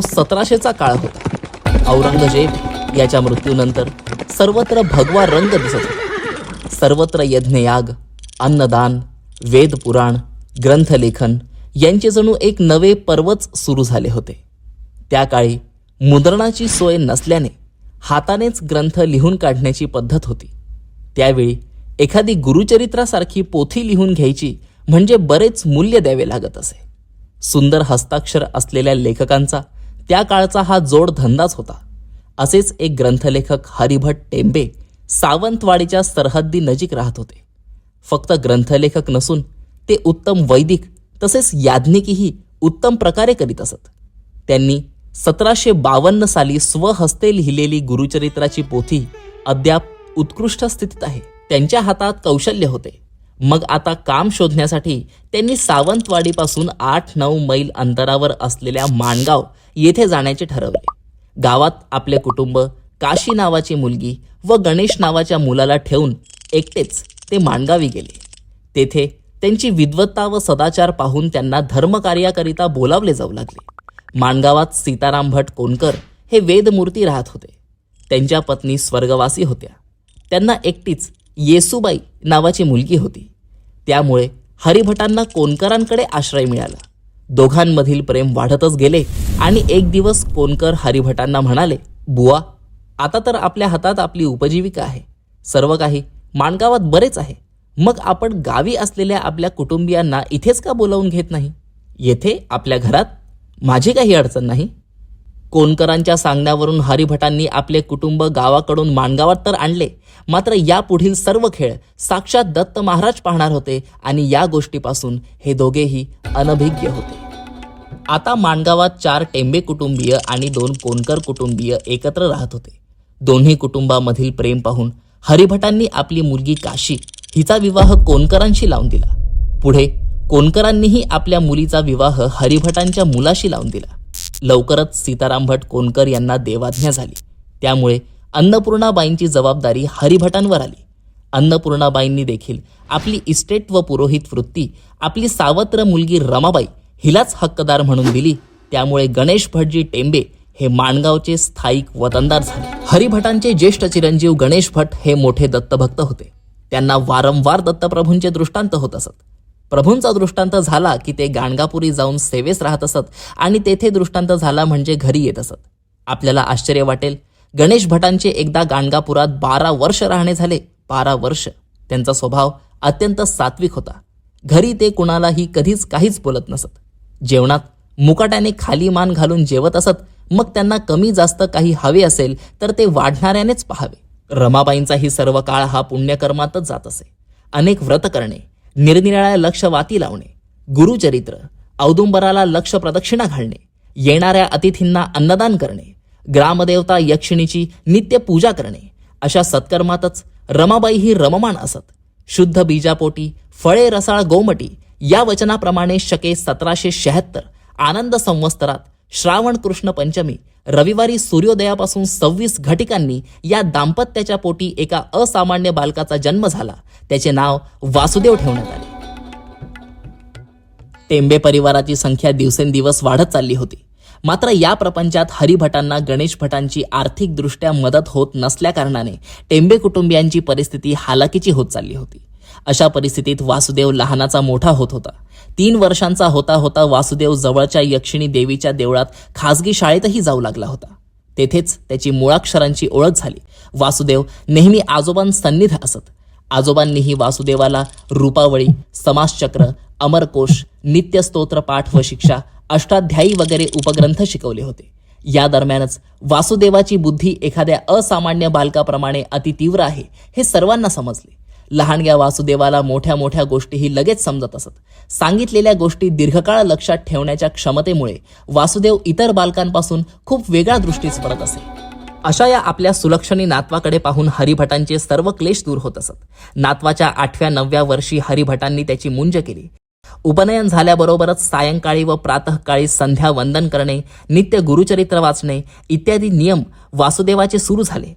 तो सतराशेचा काळ होता. औरंगजेब याच्या मृत्यूनंतर सर्वत्र भगवा रंग दिसत होता. सर्वत्र यज्ञयाग अन्नदान वेद पुराण ग्रंथलेखन यांचे जणू एक नवे पर्वच सुरू झाले होते. त्या काळी मुद्रणाची सोय नसल्याने हातानेच ग्रंथ लिहून काढण्याची पद्धत होती. त्यावेळी एखादी गुरुचरित्रासारखी पोथी लिहून घ्यायची म्हणजे बरेच मूल्य द्यावे लागत असे. सुंदर हस्ताक्षर असलेल्या लेखकांचा त्या काळचा हा जोड धंदाच होता. असेच एक ग्रंथलेखक हरिभट टेंबे सावंतवाडीच्या सरहद्दी नजीक राहत होते. फक्त ग्रंथलेखक नसून ते उत्तम वैदिक तसेच याज्ञिकीही उत्तम प्रकारे करीत असत. त्यांनी सतराशे बावन्न साली स्वहस्ते लिहिलेली गुरुचरित्राची पोथी अद्याप उत्कृष्ट स्थितीत आहे. त्यांच्या हातात कौशल्य होते. मग आता काम शोधण्यासाठी त्यांनी सावंतवाडीपासून आठ नऊ मैल अंतरावर असलेल्या माणगाव येथे जाण्याचे ठरवले. गावात आपले कुटुंब काशी नावाची मुलगी व गणेश नावाच्या मुलाला ठेवून एकटेच ते माणगावी गेले. तेथे त्यांची विद्वत्ता व सदाचार पाहून त्यांना धर्मकार्याकरिता बोलावले जाऊ लागले. माणगावात सीताराम भट कोणकर हे वेदमूर्ती राहत होते. त्यांच्या पत्नी स्वर्गवासी होत्या. त्यांना एकटीच येसुबाई नावाची मुलगी होती. त्यामुळे हरिभटांना कोणकरांकडे आश्रय मिळाला. दोघांमधील प्रेम वाढतच गेले आणि एक दिवस कोणकर हरिभटांना म्हणाले बुवा आता तर आपल्या हातात आपली उपजीविका आहे. सर्व काही माणगावात बरेच आहे. मग आपण गावी असलेल्या आपल्या कुटुंबियांना इथेच का बोलावून घेत नाही? येथे आपल्या घरात माझी काही अडचण नाही. कोणकरांच्या सांगण्यावरून हरिभटांनी आपले कुटुंब गावाकडून माणगावात तर आणले. मात्र यापुढील सर्व खेळ साक्षात दत्त महाराज पाहणार होते आणि या गोष्टीपासून हे दोघेही अनभिज्ञ होते. आता माणगावात चार टेंबे कुटुंबीय आणि दोन कोणकर कुटुंबीय एकत्र राहत होते. दोन्ही कुटुंबामधील प्रेम पाहून हरिभटांनी आपली मुलगी काशी हिचा विवाह कोणकरांशी लावून दिला. पुढे कोणकरांनीही आपल्या मुलीचा विवाह हरिभटांच्या मुलाशी लावून दिला. लवकरच सीताराम भट कोणकर यांना देवाज्ञा झाली. त्यामुळे अन्नपूर्णाबाईंची जबाबदारी हरिभटांवर आली. अन्नपूर्णाबाईंनी देखील आपली इस्टेट व पुरोहित वृत्ती आपली सावत्र मुलगी रमाबाई हिलाच हक्कदार म्हणून दिली. त्यामुळे गणेश भटजी टेंबे हे माणगावचे स्थायिक वतनदार झाले. हरिभटांचे ज्येष्ठ चिरंजीव गणेश भट हे मोठे दत्तभक्त होते. त्यांना वारंवार दत्तप्रभूंचे दृष्टांत होत असत. प्रभूंचा दृष्टांत झाला की ते गाणगापुरी जाऊन सेवेस राहत असत आणि तेथे दृष्टांत झाला म्हणजे घरी येत असत. आपल्याला आश्चर्य वाटेल. गणेश भटांचे एकदा गाणगापुरात बारा वर्ष राहणे झाले. बारा वर्ष. त्यांचा स्वभाव अत्यंत सात्विक होता. घरी ते कुणालाही कधीच काहीच बोलत नसत. जेवणात मुकाट्याने खाली मान घालून जेवत असत. मग त्यांना कमी जास्त काही हवे असेल तर ते वाढणाऱ्यानेच पाहावे. रमाबाईंचाही सर्व काळ हा पुण्यकर्मातच जात असे. अनेक व्रत करणे निरनिराळ्या लक्ष वाती लावणे गुरुचरित्र औदुंबराला लक्ष प्रदक्षिणा घालणे येणाऱ्या अतिथींना अन्नदान करणे ग्रामदेवता यक्षिणीची नित्य पूजा करणे अशा सत्कर्मातच रमाबाई ही रममाण असत. शुद्ध बीजापोटी फळे रसाळ गोमटी या वचनाप्रमाणे शके सतराशे शहात्तर आनंद संवत्सरात श्रावण कृष्ण पंचमी रविवारी सूर्योदयापासून सव्वीस घटिकांनी या दाम्पत्याच्या पोटी एका असामान्य बालकाचा जन्म झाला. त्याचे नाव वासुदेव ठेवण्यात आले. टेंबे परिवाराची संख्या दिवसेंदिवस वाढत चालली होती. मात्र या प्रपंचात हरिभटांना गणेश भटांची आर्थिकदृष्ट्या मदत होत नसल्याकारणाने टेंबे कुटुंबियांची परिस्थिती हालाकीची होत चालली होती. अशा परिस्थितीत वासुदेव लहानाचा मोठा होत होता. तीन वर्षांचा होता होता वासुदेव जवळच्या यक्षिणी देवीच्या देवळात खासगी शाळेतही जाऊ लागला होता. तेथेच त्याची मुळाक्षरांची ओळख झाली. वासुदेव नेहमी आजोबांसन्निध असत. आजोबांनीही वासुदेवाला रूपावळी समासचक्र अमरकोश नित्यस्तोत्र पाठ व शिक्षा अष्टाध्यायी वगैरे उपग्रंथ शिकवले होते. या दरम्यानच वासुदेवाची बुद्धी एखाद्या असामान्य बालकाप्रमाणे अतितीव्र आहे हे सर्वांना समजले. लहानग्या वासुदेवाला मोठ्या मोठ्या गोष्टीही लगेच समजत असत. सांगितलेल्या गोष्टी दीर्घकाळ लक्षात ठेवण्याच्या क्षमतेमुळे वासुदेव इतर बालकांपासून खूप वेगळा दृष्टीस पडत असे. अशा या आपल्या सुलक्षणी नातवाकडे पाहून हरिभटांचे सर्व क्लेश दूर होत असत. नातवाच्या आठव्या नवव्या वर्षी हरिभटांनी त्याची मुंज केली. उपनयन झाल्याबरोबरच सायंकाळी व प्रातःकाळी संध्या वंदन करणे नित्य गुरुचरित्र वाचणे इत्यादी नियम वासुदेवाचे सुरू झाले.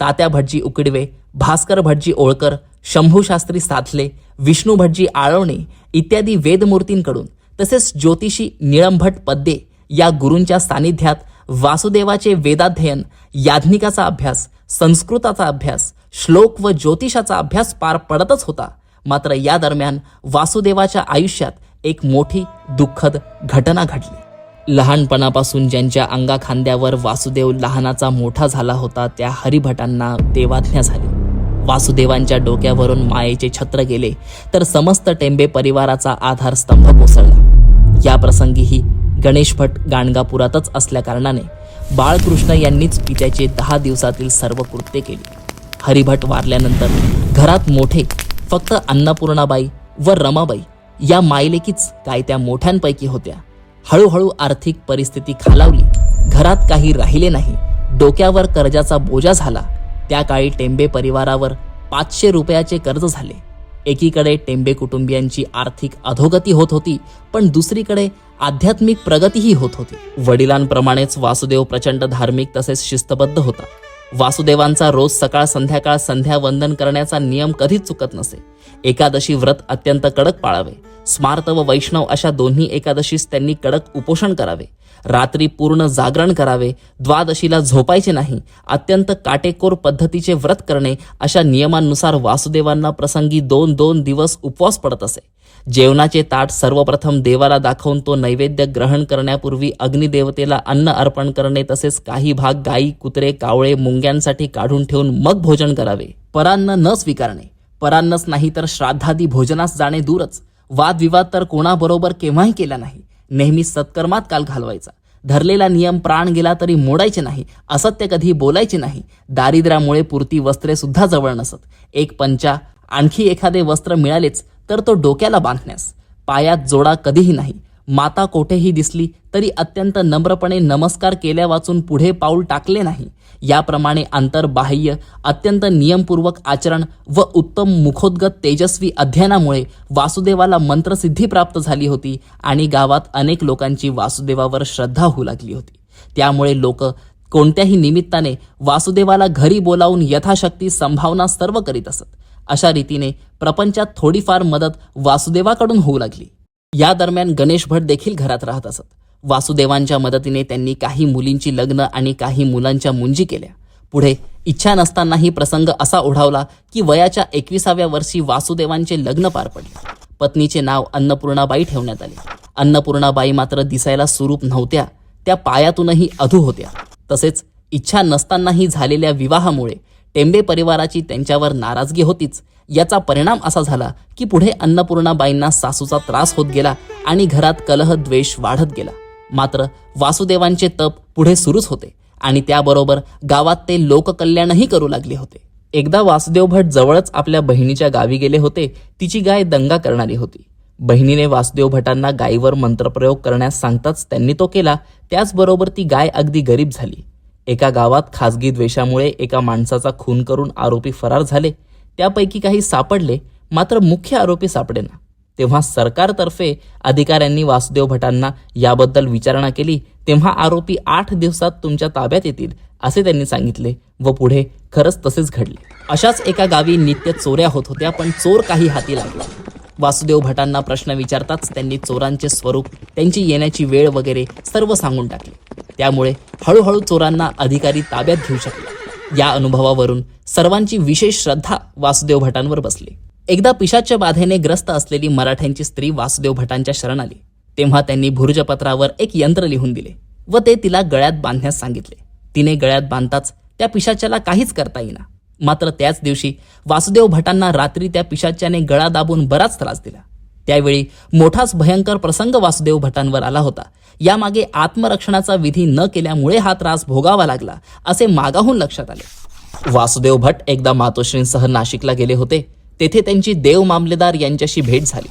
तात्या भटजी उकडवे भास्कर भटजी ओळकर शंभूशास्त्री साधले विष्णू भटजी आळवणे इत्यादी वेदमूर्तींकडून तसेच ज्योतिषी निळंभट पद्ये या गुरूंच्या सानिध्यात वासुदेवाचे वेदाध्ययन याज्ञिकाचा अभ्यास संस्कृताचा अभ्यास श्लोक व ज्योतिषाचा अभ्यास पार पडतच होता. मात्र या दरम्यान वासुदेवाच्या आयुष्यात एक मोठी दुःखद घटना घडली. लहानपणापासून ज्यांच्या अंगाखांद्यावर वासुदेव लहानाचा मोठा झाला होता त्या हरिभटांना देवाज्ञा झाली. वासुदेवांच्या डोक्यावरून मायेचे छत्र गेले तर समस्त टेंबे परिवाराचा आधारस्तंभ कोसळला. या प्रसंगीही गणेश भट गाणगापुरातच असल्याकारणाने बाळकृष्ण यांनीच पित्याचे दहा दिवसातील सर्व कृत्य केली. हरिभट वारल्यानंतर घरात मोठे फक्त अन्नपूर्णाबाई व रमाबाई या मायलेकीच काय त्या मोठ्यांपैकी होत्या. हळूहळू आर्थिक परिस्थिती खालावली. घरात काही राहिले नाही. डोक्यावर कर्जाचा बोजा झाला. त्या काळी टेंबे परिवारावर पाचशे रुपयाचे कर्ज झाले. एकीकडे टेंबे कुटुंबियांची आर्थिक अधोगती होत होती पण दुसरीकडे आध्यात्मिक प्रगतीही होत होती. वडिलांप्रमाणेच वासुदेव प्रचंड धार्मिक तसेच शिस्तबद्ध होता. वासुदेवांचा रोज सकाळ संध्याकाळ संध्या वंदन करण्याचा नियम कधीच चुकत नसे. एकादशी व्रत अत्यंत कडक पाळावे. स्मार्त व वैष्णव अशा दोन्ही एकादशीस त्यांनी कडक उपोषण करावे. रात्री पूर्ण जागरण करावे. द्वादशीला झोपायचे नाही. अत्यंत काटेकोर पद्धतीचे व्रत करणे अशा नियमांनुसार वासुदेवांना प्रसंगी दोन दोन दिवस उपवास पडत असे. जेवणाचे ताट सर्वप्रथम देवाला दाखवून तो नैवेद्य ग्रहण करण्यापूर्वी अग्निदेवतेला अन्न अर्पण करणे तसेच काही भाग गायी कुत्रे कावळे मुंग्यांसाठी काढून ठेवून मग भोजन करावे. परान्न न स्वीकारणे. परान्नच नाही तर श्राद्धादी भोजनास जाणे दूरच. वादविवाद तर कोणाबरोबर केव्हाही केला नाही. नेहमी सत्कर्मात काल घालवायचा. धरलेला नियम प्राण गेला तरी मोडायचे नाही. असत्य कधी बोलायचे नाही. दारिद्र्यामुळे पुरती वस्त्रे सुद्धा जवळ नसत. एक पंचा आणखी एखादे वस्त्र मिळालेच. तर तो डोक्याला बांधण्यास पायात जोडा कधीही नाही. माता कोठेही दिसली तरी अत्यंत नम्रपणे नमस्कार केल्या वाचून पुढे पाऊल टाकले नाही. याप्रमाणे आंतरबाह्य अत्यंत नियमपूर्वक आचरण व उत्तम मुखोद्गत तेजस्वी अध्ययनामुळे वासुदेवाला मंत्रसिद्धी प्राप्त झाली होती आणि गावात अनेक लोकांची वासुदेवावर श्रद्धा होऊ लागली होती. त्यामुळे लोक कोणत्याही निमित्ताने वासुदेवाला घरी बोलावून यथाशक्ती संभावना सर्व करीत असत. अशा रीतीने प्रपंचात थोडीफार मदत वासुदेवाकडून होऊ लागली. या दरम्यान गणेश भट देखील घरात राहत असत. वासुदेवांच्या मदतीने त्यांनी काही मुलींची लग्न आणि काही मुलांच्या मुंजी केल्या. पुढे इच्छा नसतानाही प्रसंग असा ओढावला की वयाच्या एकविसाव्या वर्षी वासुदेवांचे लग्न पार पडले. पत्नीचे नाव अन्नपूर्णाबाई ठेवण्यात आले. अन्नपूर्णाबाई मात्र दिसायला सुरूप नव्हत्या त्या पायातूनही अधू होत्या. तसेच इच्छा नसतानाही झालेल्या विवाहामुळे टेंबे परिवाराची त्यांच्यावर नाराजगी होतीच. याचा परिणाम असा झाला की पुढे अन्नपूर्णाबाईंना सासूचा त्रास होत गेला आणि घरात कलह द्वेष वाढत गेला. मात्र वासुदेवांचे तप पुढे सुरूच होते आणि त्याबरोबर गावात ते लोककल्याणही करू लागले होते. एकदा वासुदेव भट जवळच आपल्या बहिणीच्या गावी गेले होते तिची गाय दंगा करणारी होती. बहिणीने वासुदेव भटांना गायीवर मंत्रप्रयोग करण्यास सांगताच त्यांनी तो केला त्याचबरोबर ती गाय अगदी गरीब झाली. एका गावात खाजगी द्वेषामुळे एका माणसाचा खून करून आरोपी फरार झाले. त्यापैकी काही सापडले मात्र मुख्य आरोपी सापडेना. तेव्हा सरकारतर्फे अधिकाऱ्यांनी वासुदेव भटांना याबद्दल विचारणा केली. तेव्हा आरोपी आठ दिवसात तुमच्या ताब्यात येतील असे त्यांनी सांगितले व पुढे खरंच तसेच घडले. अशाच एका गावी नित्य चोऱ्या होत होत्या पण चोर काही हाती लागला. वासुदेव भटांना प्रश्न विचारताच त्यांनी चोरांचे स्वरूप त्यांची येण्याची वेळ वगैरे सर्व सांगून टाकले. त्यामुळे हळूहळू चोरांना अधिकारी ताब्यात घेऊ शकले. या अनुभवावरून सर्वांची विशेष श्रद्धा वासुदेव भटांवर बसली. एकदा पिशाच्या बाधेने ग्रस्त असलेली मराठ्यांची स्त्री वासुदेव भटांच्या शरण आली. तेव्हा त्यांनी भुर्जपत्रावर एक यंत्र लिहून दिले व ते तिला गळ्यात बांधण्यास सांगितले. तिने गळ्यात बांधताच त्या पिशाच्याला काहीच करता येईना. मात्र त्याच दिवशी वासुदेव भटांना रात्री त्या पिशाच्याने गळा दाबून बराच त्रास दिला. त्यावेळी मोठाच भयंकर प्रसंग वासुदेव भटांवर आला होता. यामागे आत्मरक्षणाचा विधी न केल्यामुळे हा त्रास भोगावा लागला असे मागाहून लक्षात आले. वासुदेव भट एकदा मातोश्रींसह नाशिकला गेले होते. तेथे त्यांची देव मामलेदार यांच्याशी भेट झाली.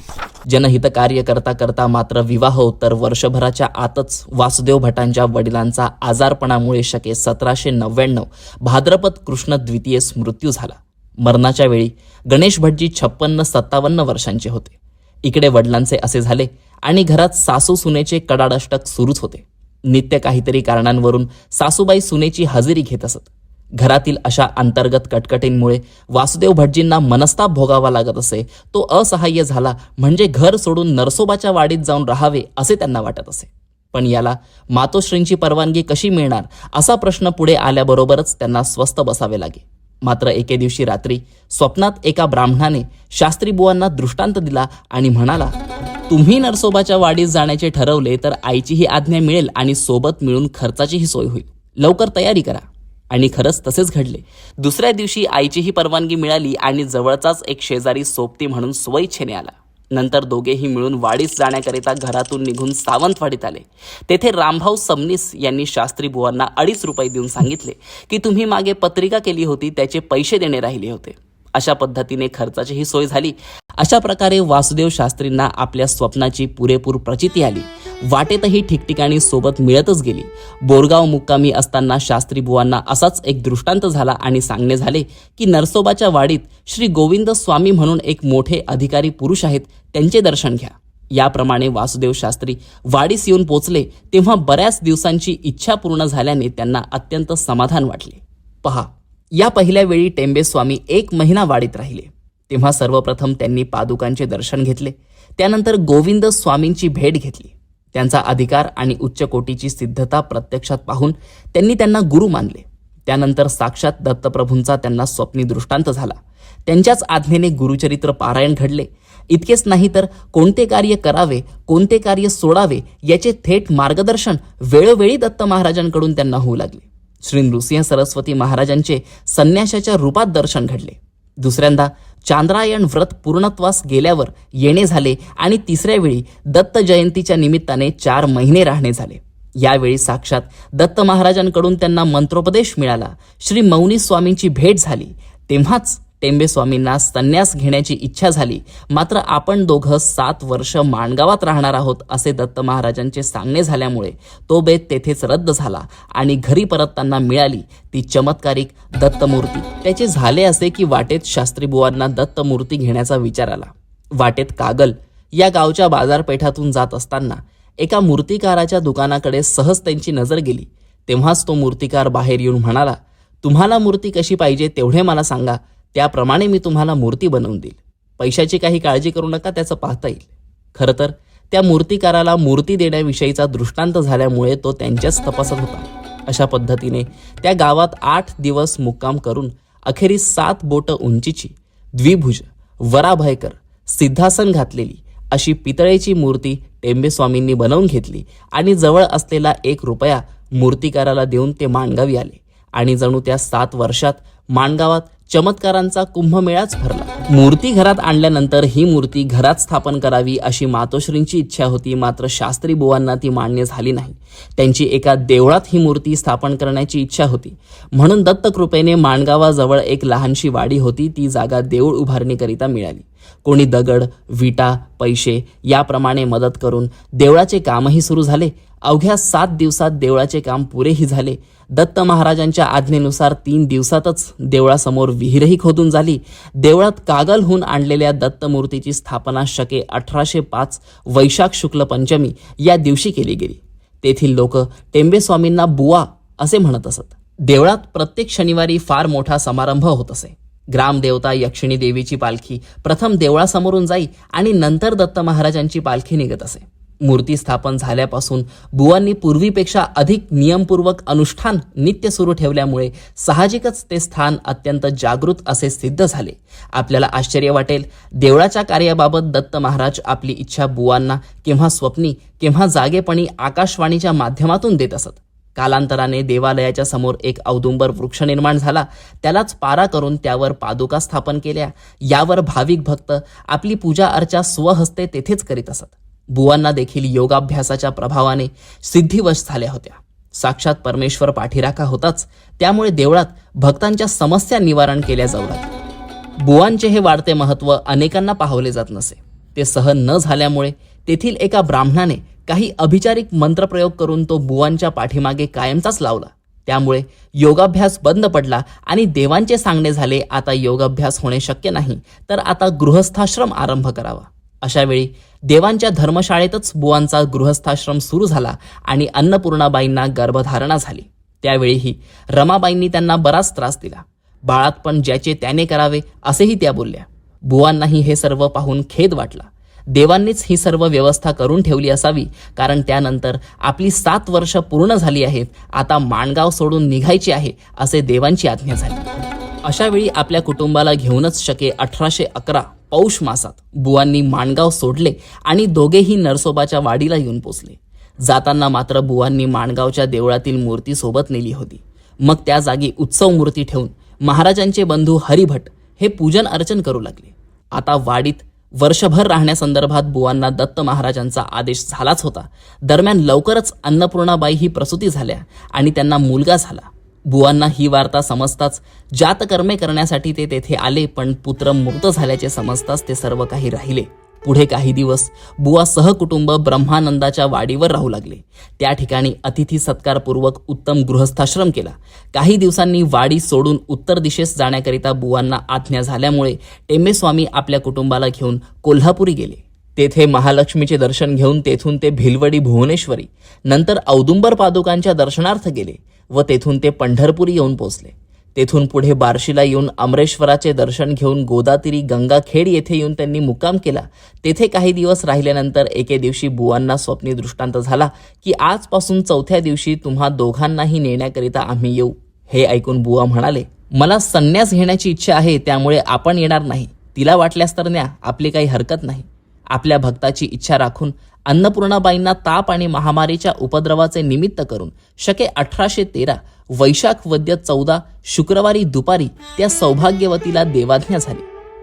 जनहित कार्य करता करता मात्र विवाह उत्तर वर्षभराच्या आतच वासुदेव भटांच्या वडिलांचा आजारपणामुळे शके सतराशे नव्याण्णव भाद्रपद कृष्ण द्वितीयस मृत्यू झाला. मरणाच्या वेळी गणेश भटजी छप्पन्न सत्तावन्न वर्षांचे होते. इकडे वडिलांचे असे झाले आणि घरात सासू सुनेचे कडाडष्टक सुरूच होते. नित्य काहीतरी कारणांवरून सासूबाई सुनेची हजेरी घेत असत. घरातील अशा अंतर्गत कटकटींमुळे वासुदेव भटजींना मनस्ताप भोगावा लागत असे तो असहाय्य झाला म्हणजे घर सोडून नरसोबाच्या वाडीत जाऊन राहावे असे त्यांना वाटत असे. पण याला मातोश्रींची परवानगी कशी मिळणार असा प्रश्न पुढे आल्याबरोबरच त्यांना स्वस्थ बसावे लागे. मात्र एके दिवशी रात्री स्वप्नात एका ब्राह्मणाने शास्त्रीबुवांना दृष्टांत दिला आणि म्हणाला तुम्ही नरसोबाच्या वाडीत जाण्याचे ठरवले तर आईचीही आज्ञा मिळेल आणि सोबत मिळून खर्चाचीही सोय होईल. लवकर तयारी करा. आणि खरंच तसेच घडले. दुसऱ्या दिवशी आईचीही परवानगी मिळाली आणि जवळचाच एक शेजारी सोबती म्हणून स्वैच्छेने आला. नंतर दोघेही मिळून वाडीस जाण्याकरिता घरातून निघून सावंतवाडीत आले. तेथे रामभाऊ सबनीस यांनी शास्त्री बुवांना अडीच रुपये देऊन सांगितले की तुम्ही मागे पत्रिका केली होती त्याचे पैसे देणे राहिले होते. अशा पद्धतीने खर्चाचीही सोय झाली. अशा प्रकारे वासुदेव शास्त्रींना आपल्या स्वप्नाची पुरेपूर प्रचिती आली. वाटेतही ठिकठिकाणी सोबत मिळतच गेली. बोरगाव मुक्कामी असताना शास्त्री बुवांना असाच एक दृष्टांत झाला आणि सांगणे झाले की नरसोबाच्या वाडीत श्री गोविंद स्वामी म्हणून एक मोठे अधिकारी पुरुष आहेत त्यांचे दर्शन घ्या. याप्रमाणे वासुदेव शास्त्री वाडीस येऊन पोचले तेव्हा बऱ्याच दिवसांची इच्छा पूर्ण झाल्याने त्यांना अत्यंत समाधान वाटले. पहा या पहिल्या वेळी टेंबे स्वामी एक महिना वाडीत राहिले. तेव्हा सर्वप्रथम त्यांनी पादुकांचे दर्शन घेतले. त्यानंतर गोविंद स्वामींची भेट घेतली. त्यांचा अधिकार आणि उच्च कोटीची सिद्धता प्रत्यक्षात पाहून त्यांनी त्यांना गुरु मानले. त्यानंतर साक्षात दत्तप्रभूंचा त्यांना स्वप्नी दृष्टांत झाला. त्यांच्याच आज्ञेने गुरुचरित्र पारायण घडले. इतकेच नाही तर कोणते कार्य करावे कोणते कार्य सोडावे याचे थेट मार्गदर्शन वेळोवेळी दत्त महाराजांकडून त्यांना होऊ लागले. श्री नृसिंह सरस्वती महाराजांचे संन्याशाच्या रूपात दर्शन घडले. दुसऱ्यांदा चांद्रायण व्रत पूर्णत्वास गेल्यावर येणे झाले आणि तिसऱ्या वेळी दत्त जयंतीच्या निमित्ताने चार महिने राहणे झाले. यावेळी साक्षात दत्त महाराजांकडून त्यांना मंत्रोपदेश मिळाला. श्री मौनी स्वामींची भेट झाली. तेव्हाच टेंबे स्वामींना संन्यास घेण्याची इच्छा झाली. मात्र आपण दोघं सात वर्ष माणगावात राहणार आहोत असे दत्त महाराजांचे सांगणे झाल्यामुळे तो बेत तेथेच रद्द झाला आणि घरी परतताना मिळाली ती चमत्कारिक दत्तमूर्ती. त्याचे झाले असे की वाटेत शास्त्रीबुवांना दत्तमूर्ती घेण्याचा विचार आला. वाटेत कागल या गावच्या बाजारपेठातून जात असताना एका मूर्तिकाराच्या दुकानाकडे सहज त्यांची नजर गेली. तेव्हाच तो मूर्तिकार बाहेर येऊन म्हणाला तुम्हाला मूर्ती कशी पाहिजे तेवढे मला सांगा. त्याप्रमाणे मी तुम्हाला मूर्ती बनवून देईल. पैशाची काही काळजी करू नका त्याचं पाहता येईल. खरं तर त्या मूर्तिकाराला मूर्ती देण्याविषयीचा दृष्टांत झाल्यामुळे तो त्यांच्याच तपासत होता. अशा पद्धतीने त्या गावात आठ दिवस मुक्काम करून अखेरीस सात बोटं उंचीची द्विभुज वराभयकर सिद्धासन घातलेली अशी पितळेची मूर्ती टेंबे स्वामींनी बनवून घेतली आणि जवळ असलेला एक रुपया मूर्तिकाराला देऊन ते माणगावी आले. आणि जणू त्या सात वर्षात माणगावात चमत्कारांचा कुंभमेळाच भरला. मूर्ती घरात आणल्यानंतर ही मूर्ती घरात स्थापन करावी अशी मातोश्रींची इच्छा होती मात्र शास्त्री बुवांना ती मान्य झाली नाही. त्यांची एका देवळात ही मूर्ती स्थापन करण्याची इच्छा होती. म्हणून दत्तकृपेने माणगावाजवळ एक लहानशी वाडी होती ती जागा देऊळ उभारणीकरिता मिळाली. कोणी दगड विटा पैसे याप्रमाणे मदत करून देवळाचे कामही सुरू झाले. अवघ्या सात दिवसात देवळाचे काम पुरेही झाले. दत्त महाराजांच्या आज्ञेनुसार तीन दिवसातच देवळासमोर विहीरही खोदून झाली. देवळात कागलहून आणलेल्या दत्तमूर्तीची स्थापना शके अठराशे पाच वैशाख शुक्ल पंचमी या दिवशी केली गेली. तेथील लोक टेंबेस्वामींना बुवा असे म्हणत असत. देवळात प्रत्येक शनिवारी फार मोठा समारंभ होत असे. ग्रामदेवता यक्षिणी देवीची पालखी प्रथम देवळासमोरून जाई आणि नंतर दत्त महाराजांची पालखी निघत असे. मूर्ती स्थापन झाल्यापासून बुवांनी पूर्वीपेक्षा अधिक नियमपूर्वक अनुष्ठान नित्य सुरू ठेवल्यामुळे साहजिकच ते स्थान अत्यंत जागृत असे सिद्ध झाले. आपल्याला आश्चर्य वाटेल देवळाच्या कार्याबाबत दत्त महाराज आपली इच्छा बुवांना केव्हा स्वप्नी केव्हा जागेपणी आकाशवाणीच्या माध्यमातून देत असत. कालांतराने देवालयाच्या समोर एक औदुंबर वृक्ष निर्माण झाला. त्यालाच पारा करून त्यावर पादुका स्थापन केल्या. यावर भाविक भक्त आपली पूजा अर्चा स्वहस्ते तेथेच करीत असत. बुवांना देखील योगाभ्यासाच्या प्रभावाने सिद्धिवश झाल्या होत्या. साक्षात परमेश्वर पाठीराखा होताच त्यामुळे देवळात भक्तांच्या समस्या निवारण केल्या जाऊ लागल्या. बुवांचे हे वाढते महत्त्व अनेकांना पाहवले जात नसे. ते सहन न झाल्यामुळे तेथील एका ब्राह्मणाने काही अभिचारिक मंत्रप्रयोग करून तो बुवांच्या पाठीमागे कायमचाच लावला. त्यामुळे योगाभ्यास बंद पडला आणि देवांचे सांगणे झाले आता योगाभ्यास होणे शक्य नाही तर आता गृहस्थाश्रम आरंभ करावा. अशावेळी देवांच्या धर्मशाळेतच बुवांचा गृहस्थाश्रम सुरू झाला आणि अन्नपूर्णाबाईंना गर्भधारणा झाली. त्यावेळीही रमाबाईंनी त्यांना बराच त्रास दिला. बाळात पण ज्याचे त्याने करावे असेही त्या बोलल्या. बुवांनाही हे सर्व पाहून खेद वाटला. देवांनीच ही सर्व व्यवस्था करून ठेवली असावी कारण त्यानंतर आपली सात वर्ष पूर्ण झाली आहेत आता माणगाव सोडून निघायची आहे असे देवांची आज्ञा झाली. अशा वेळी आपल्या कुटुंबाला घेऊनच शके अठराशे अकरा पौष मासात बुवांनी माणगाव सोडले आणि दोघेही नरसोबाच्या वाडीला येऊन पोचले. जाताना मात्र बुवांनी माणगावच्या देवळातील मूर्ती सोबत नेली होती. मग त्या जागी उत्सव मूर्ती ठेवून महाराजांचे बंधू हरिभट हे पूजन अर्चन करू लागले. आता वाडीत वर्षभर राहण्यासंदर्भात बुवांना दत्त महाराजांचा आदेश झालाच होता. दरम्यान लवकरच अन्नपूर्णाबाई ही प्रसूती झाल्या आणि त्यांना मुलगा झाला. बुवांना ही वार्ता समजताच जातकर्मे करण्यासाठी ते तेथे आले पण पुत्र मृत झाल्याचे समजताच ते सर्व काही राहिले. पुढे काही दिवस बुवा सहकुटुंब ब्रह्मानंदाच्या वाडीवर राहू लागले. त्या ठिकाणी अतिथी सत्कारपूर्वक उत्तम गृहस्थाश्रम केला. काही दिवसांनी वाडी सोडून उत्तर दिशेस जाण्याकरिता बुवांना आज्ञा झाल्यामुळे टेमेस्वामी आपल्या कुटुंबाला घेऊन कोल्हापुरी गेले. तेथे महालक्ष्मीचे दर्शन घेऊन तेथून ते भिलवडी भुवनेश्वरी नंतर औदुंबर पादुकांच्या दर्शनार्थ गेले. व तेथून ते पंढरपुरी येऊन पोचले. तेथून पुढे बार्शीला येऊन अमरेश्वराचे दर्शन घेऊन गोदातिरी गंगाखेड येथे येऊन त्यांनी मुक्काम केला. तेथे काही दिवस राहिल्यानंतर एके दिवशी बुवांना स्वप्नी दृष्टांत झाला की आजपासून चौथ्या दिवशी तुम्हा दोघांनाही नेण्याकरिता आम्ही येऊ. हे ऐकून बुवा म्हणाले मला संन्यास घेण्याची इच्छा आहे त्यामुळे आपण येणार नाही. तिला वाटल्यास तर न्या आपली काही हरकत नाही. आपल्या भक्ताची इच्छा राखून अन्नपूर्णाबाईंना ताप आणि महामारीच्या उपद्रवाचे निमित्त करून शके अठराशे तेरा वैशाख वद्य चौदा शुक्रवारी दुपारी त्या सौभाग्यवतीला देवाज्ञा झाली.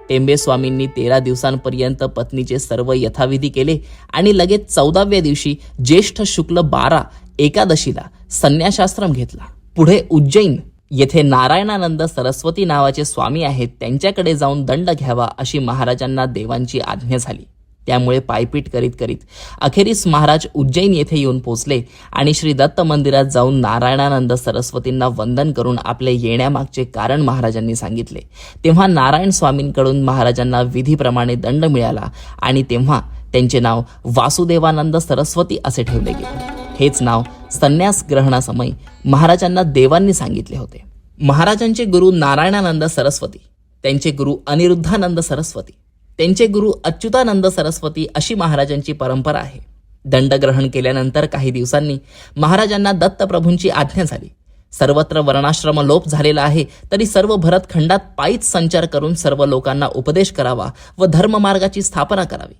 टेंबे स्वामींनी तेरा दिवसांपर्यंत पत्नीचे सर्व यथाविधी केले आणि लगेच चौदाव्या दिवशी ज्येष्ठ शुक्ल बारा एकादशीला संन्यासाश्रम घेतला. पुढे उज्जैन येथे नारायणानंद सरस्वती नावाचे स्वामी आहेत त्यांच्याकडे जाऊन दंड घ्यावा अशी महाराजांना देवांची आज्ञा झाली. त्यामुळे पायपीट करीत करीत अखेरीस महाराज उज्जैन येथे येऊन पोचले आणि श्री दत्त मंदिरात जाऊन नारायणानंद सरस्वतींना वंदन करून आपले येण्यामागचे कारण महाराजांनी सांगितले. तेव्हा नारायण स्वामींकडून महाराजांना विधीप्रमाणे दंड मिळाला आणि तेव्हा त्यांचे नाव वासुदेवानंद सरस्वती असे ठेवले गेले. हेच नाव संन्यास ग्रहणासमयी महाराजांना देवांनी सांगितले होते. महाराजांचे गुरु नारायणानंद सरस्वती त्यांचे गुरु अनिरुद्धानंद सरस्वती त्यांचे गुरु अच्युतानंद सरस्वती अशी महाराजांची परंपरा आहे. दंड ग्रहण केल्यानंतर काही दिवसांनी महाराजांना दत्तप्रभूंची आज्ञा झाली. सर्वत्र वर्णाश्रम लोप झालेला आहे तरी सर्व भरतखंडात पायीच संचार करून सर्व लोकांना उपदेश करावा व धर्ममार्गाची स्थापना करावी.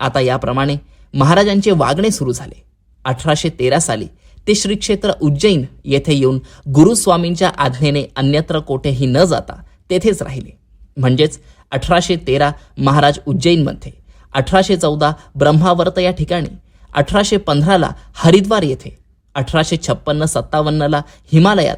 आता याप्रमाणे महाराजांचे वागणे सुरू झाले. अठराशे तेरा साली ते श्री क्षेत्र उज्जैन येथे येऊन गुरुस्वामींच्या आज्ञेने अन्यत्र कोठेही न जाता तेथेच राहिले. म्हणजेच अठराशे तेरा महाराज उज्जैनमध्ये अठराशे चौदा ब्रह्मावर्त या ठिकाणी अठराशे पंधराला हरिद्वार येथे अठराशे छप्पन्न सत्तावन्नला हिमालयात.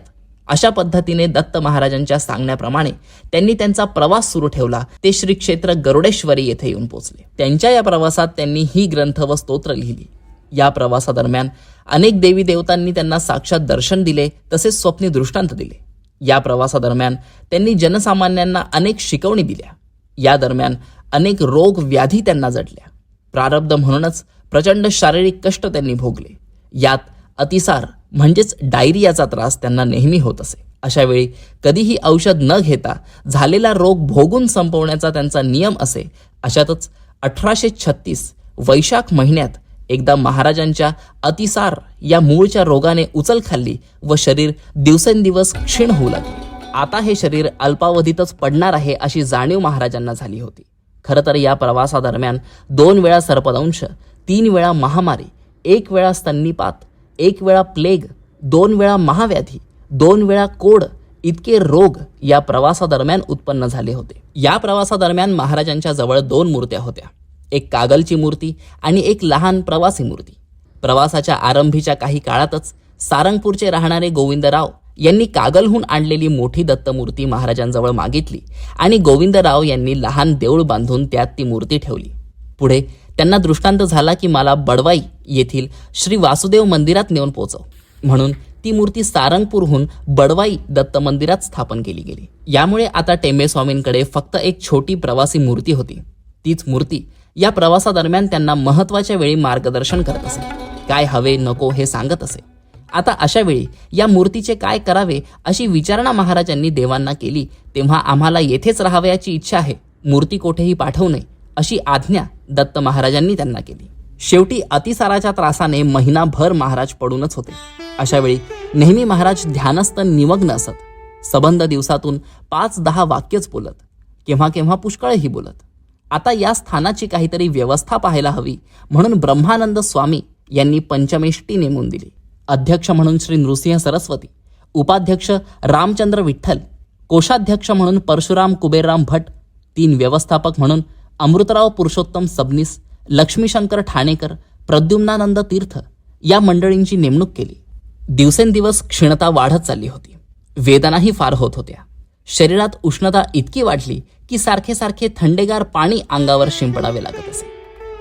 अशा पद्धतीने दत्त महाराजांच्या सांगण्याप्रमाणे त्यांनी त्यांचा प्रवास सुरू ठेवला. ते श्री क्षेत्र गरुडेश्वरी येथे येऊन पोहोचले त्यांच्या या प्रवासात त्यांनी ही ग्रंथ व स्तोत्र लिहिली. या प्रवासादरम्यान अनेक देवी देवतांनी त्यांना साक्षात दर्शन दिले तसेच स्वप्नी दृष्टांत दिले. या प्रवासादरम्यान त्यांनी जनसामान्यांना अनेक शिकवणी दिल्या. या दरम्यान अनेक रोग व्याधी त्यांना जडल्या. प्रारब्ध म्हणूनच प्रचंड शारीरिक कष्ट त्यांनी भोगले. यात अतिसार म्हणजेच डायरियाचा त्रास त्यांना नेहमी होत असे. अशा वेळी कधीही औषध न घेता झालेला रोग भोगून संपवण्याचा त्यांचा नियम असे अशातच अठराशे छत्तीस वैशाख महिन्यात एकदा महाराजांच्या अतिसार या मूळच्या रोगाने उचल खाल्ली व शरीर दिवसेंदिवस क्षीण होऊ लागले. आता हे शरीर अल्पावधीतच पडणार आहे अशी जाणीव महाराजांना झाली होती. खरं तर या प्रवासादरम्यान दोन वेळा सर्पदंश तीन वेळा महामारी एक वेळा स्तन्नीपात एक वेळा प्लेग दोन वेळा महाव्याधी दोन वेळा कोड इतके रोग या प्रवासादरम्यान उत्पन्न झाले होते. या प्रवासादरम्यान महाराजांच्या जवळ दोन मूर्त्या होत्या. एक कागलची मूर्ती आणि एक लहान प्रवासी मूर्ती. प्रवासाच्या आरंभीच्या काही काळातच सारंगपूरचे राहणारे गोविंदराव यांनी कागलहून आणलेली मोठी दत्तमूर्ती महाराजांजवळ मागितली आणि गोविंदराव यांनी लहान देऊळ बांधून त्यात ती मूर्ती ठेवली. पुढे त्यांना दृष्टांत झाला की मला बडवाई येथील श्री वासुदेव मंदिरात नेऊन पोचव. म्हणून ती मूर्ती सारंगपूरहून बडवाई दत्त मंदिरात स्थापन केली गेली. यामुळे आता टेंबे स्वामींकडे फक्त एक छोटी प्रवासी मूर्ती होती. तीच मूर्ती या प्रवासादरम्यान त्यांना महत्त्वाच्या वेळी मार्गदर्शन करत असे. काय हवे नको हे सांगत असे. आता अशा वेळी या मूर्तीचे काय करावे अशी विचारणा महाराजांनी देवांना केली तेव्हा आम्हाला येथेच राहावयाची इच्छा आहे. मूर्ती कोठेही पाठवू नये अशी आज्ञा दत्त महाराजांनी त्यांना केली. शेवटी अतिसाराच्या त्रासाने महिनाभर महाराज पडूनच होते. अशा वेळी नेहमी महाराज ध्यानस्थ निमग्न असत. सबंध दिवसातून पाच दहा वाक्यच बोलत केव्हा केव्हा पुष्कळही बोलत. आता या स्थानाची काहीतरी व्यवस्था पाहायला हवी म्हणून ब्रह्मानंद स्वामी यांनी पंचमेष्टी नेमून दिली. अध्यक्ष म्हणून श्री नृसिंह सरस्वती उपाध्यक्ष रामचंद्र विठ्ठल कोषाध्यक्ष म्हणून परशुराम कुबेरराम भट तीन व्यवस्थापक म्हणून अमृतराव पुरुषोत्तम सबनीस लक्ष्मीशंकर ठाणेकर प्रद्युम्नानंद तीर्थ या मंडळींची नेमणूक केली. दिवसेंदिवस क्षीणता वाढत चालली होती. वेदनाही फार होत होत्या. शरीरात उष्णता इतकी वाढली की सारखे सारखे थंडेगार पाणी अंगावर शिंपडावे लागत असे.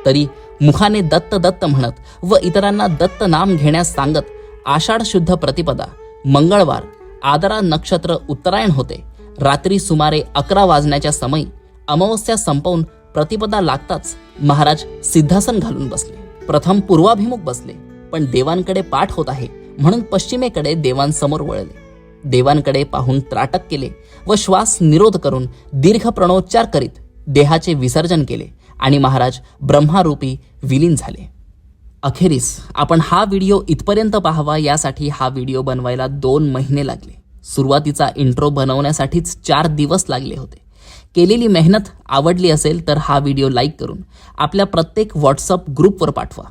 तरी मुखाने दत्त दत्त म्हणत व इतरांना दत्त नाम घेण्यास सांगत आषाढ शुद्ध प्रतिपदा मंगळवार आदरा नक्षत्र उत्तरायण होते. रात्री सुमारे अकरा वाजण्याच्या समयी अमावस्या संपवून प्रतिपदा लागताच महाराज सिद्धासन घालून बसले. प्रथम पूर्वाभिमुख बसले पण देवांकडे पाठ होत आहे म्हणून पश्चिमेकडे देवांसमोर वळले. देवांकडे पाहून त्राटक केले व श्वास निरोध करून दीर्घ प्रणोच्चार करीत देहाचे विसर्जन केले आणि महाराज ब्रह्मारूपी विलीन झाले. अखेरीस आपण हा व्हिडिओ इथपर्यंत पाहावा यासाठी हा व्हिडिओ बनवायला दोन महिने लागले. सुरुवातीचा इंट्रो बनवण्यासाठीच चार दिवस लागले होते. केलेली मेहनत आवडली असेल तर हा व्हिडिओ लाईक करून आपल्या प्रत्येक व्हॉट्सअप ग्रुपवर पाठवा.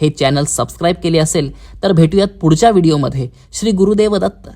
हे चॅनल सबस्क्राईब केले असेल तर भेटूयात पुढच्या व्हिडिओमध्ये. श्री गुरुदेव दत्त.